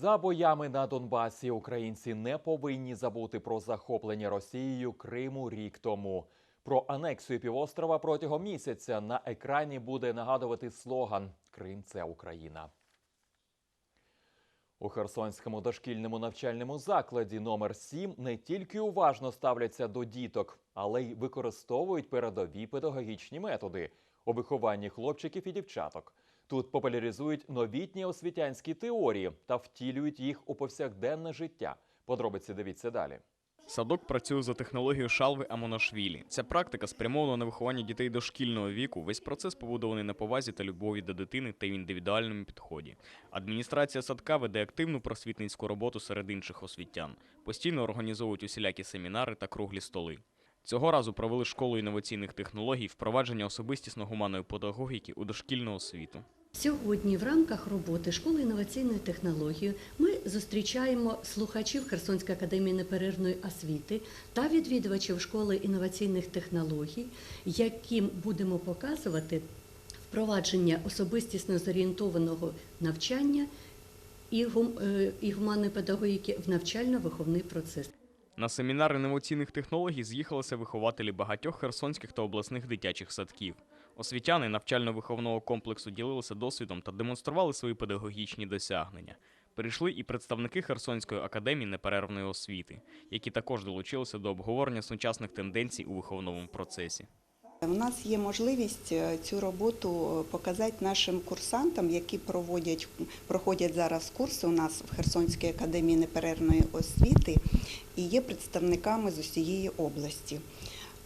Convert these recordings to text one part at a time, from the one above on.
За боями на Донбасі українці не повинні забути про захоплення Росією Криму рік тому. Про анексію півострова протягом місяця на екрані буде нагадувати слоган Крим це Україна. У Херсонському дошкільному навчальному закладі номер 7 не тільки уважно ставляться до діток, але й використовують передові педагогічні методи у вихованні хлопчиків і дівчаток. Тут популяризують новітні освітянські теорії та втілюють їх у повсякденне життя. Подробиці дивіться далі. Садок працює за технологією шалви Амонашвілі. Ця практика спрямована на виховання дітей дошкільного віку. Весь процес побудований на повазі та любові до дитини та в індивідуальному підході. Адміністрація садка веде активну просвітницьку роботу серед інших освітян. Постійно організовують усілякі семінари та круглі столи. Цього разу провели школу інноваційних технологій, впровадження особистісно-гуманної педагогіки у дошкільну освіту. Сьогодні в рамках роботи школи інноваційної технології ми зустрічаємо слухачів Херсонської академії неперервної освіти та відвідувачів школи інноваційних технологій, яким будемо показувати впровадження особистісно зорієнтованого навчання е, і гуманної педагогіки в навчально-виховний процес. На семінар інноваційних технологій з'їхалися вихователі багатьох херсонських та обласних дитячих садків. Освітяни навчально-виховного комплексу ділилися досвідом та демонстрували свої педагогічні досягнення. Прийшли і представники Херсонської академії неперервної освіти, які також долучилися до обговорення сучасних тенденцій у виховному процесі. У нас є можливість е, цю роботу показати нашим курсантам, які проводять, проходять зараз курси у нас в Херсонській академії неперервної освіти і є представниками з усієї області.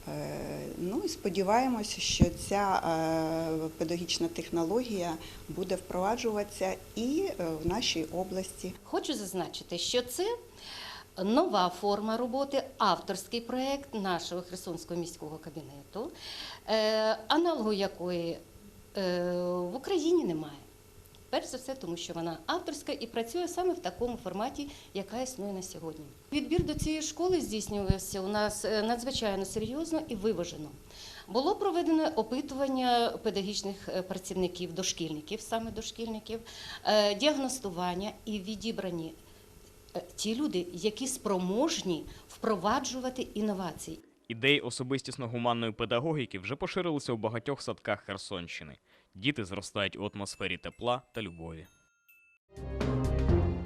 Е, Ну і сподіваємося, що ця е, педагогічна технологія буде впроваджуватися і е, в нашій області. Хочу зазначити, що це нова форма роботи, авторський проєкт нашого Херсонського міського кабінету, аналогу якої в Україні немає. Перш за все, тому що вона авторська і працює саме в такому форматі, яка існує на сьогодні. Відбір до цієї школи здійснювався у нас е, надзвичайно серйозно і виважено. Було проведено опитування педагогічних е, працівників, дошкільників, саме дошкільників, е, діагностування і відібрані ті люди, які спроможні впроваджувати інновації. Ідеї особистісно-гуманної педагогіки вже поширилися у багатьох садках Херсонщини. Діти зростають у атмосфері тепла та любові.